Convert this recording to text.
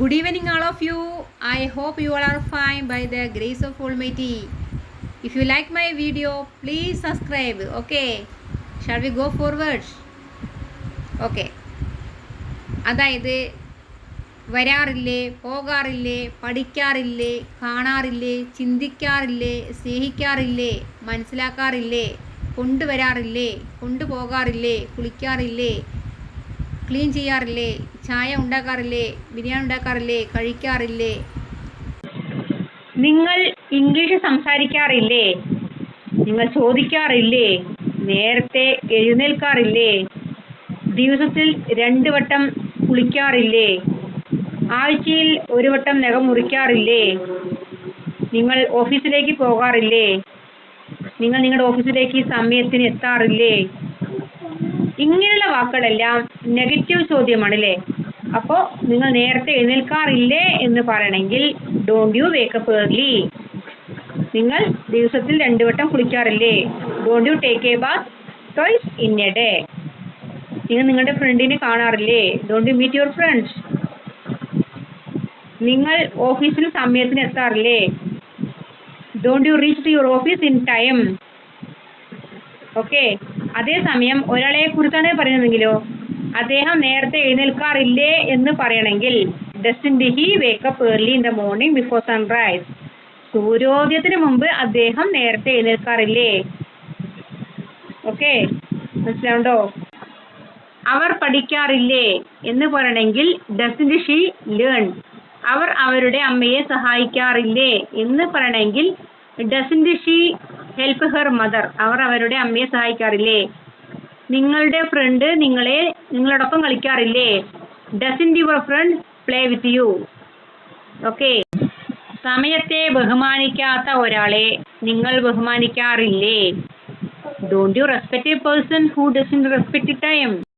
Good evening all of you I hope you are fine by the grace of almighty if you like my video please subscribe okay shall we go forward okay അതായത് വരാറില്ലേ പോകാറില്ലേ പഠിക്കാറില്ലേ കാണാറില്ലേ ചിന്തിക്കാറില്ലേ സ്നേഹിക്കാറില്ലേ മനസ്സിലാക്കാറില്ലേ കൊണ്ടുവരാറില്ലേ കൊണ്ടുപോകാറില്ലേ കുളിക്കാറില്ലേ clean ചെയ്യാറില്ലേ? ചായ ഉണ്ടാക്കാറില്ലേ? ബിരിയാണി ഉണ്ടാക്കാറില്ലേ? കഴിക്കാറില്ലേ? നിങ്ങൾ English സംസാരിക്കാറില്ലേ? നിങ്ങൾ ചോദിക്കാറില്ലേ? നേരത്തെ എഴുന്നേൽക്കാറില്ലേ? ദിവസത്തിൽ രണ്ട് വട്ടം കുളിക്കാറില്ലേ? ആഴ്ചയിൽ ഒരു വട്ടം നഖം മുറിക്കാറില്ലേ? നിങ്ങൾ ഓഫീസിലേക്ക് പോകാറില്ലേ? നിങ്ങൾ നിങ്ങളുടെ ഓഫീസിലേക്ക് സമയത്തിന് എത്താറില്ലേ? ഇങ്ങനെയുള്ള വാക്കുകളെല്ലാം നെഗറ്റീവ് ചോദ്യമാണ് അല്ലേ അപ്പോൾ നിങ്ങൾ നേരത്തെ എഴുന്നേൽക്കാറില്ലേ എന്ന് പറയണമെങ്കിൽ ഡോണ്ട് യു വേക്കപ്പ് ഏർലി നിങ്ങൾ ദിവസത്തിൽ രണ്ടു വട്ടം കുളിക്കാറില്ലേ? Don't you take a bath twice in a day നിങ്ങൾ നിങ്ങളുടെ ഫ്രണ്ടിനെ കാണാറില്ലേ? Don't you meet your friends നിങ്ങൾ ഓഫീസിന് സമയത്തിന് എത്താറില്ലേ? Don't you reach to your office in time okay അതേസമയം ഒരാളെ കുറിച്ചാണ് പറയുന്നതെങ്കിലോ അദ്ദേഹം നേരത്തെ എഴുന്നേൽക്കാറില്ലേ എന്ന് പറയണമെങ്കിൽ doesn't he wake up early in the morning before sunrise സൂര്യോദയത്തിന് മുമ്പ് അദ്ദേഹം നേരത്തെ എഴുന്നേൽക്കാറില്ലേ? ഓക്കെ മനസ്സിലാവുണ്ടോ? അവർ പഠിക്കാറില്ലേ എന്ന് പറയണമെങ്കിൽ ഡസിന്റ് ഷീ ലേൺ അവർ അവരുടെ അമ്മയെ സഹായിക്കാറില്ലേ എന്ന് പറയണമെങ്കിൽ doesn't she help her mother അവർ അവരുടെ അമ്മയെ സഹായിക്കാറില്ലേ? നിങ്ങളുടെ ഫ്രണ്ട് നിങ്ങളെ നിങ്ങളോടൊപ്പം കളിക്കാറില്ലേ? Doesn't your friend play with you okay സമയത്തെ ബഹുമാനിക്കാത്ത ഒരാളെ നിങ്ങൾ ബഹുമാനിക്കാറില്ലേ? Don't you respect a person who doesn't respect time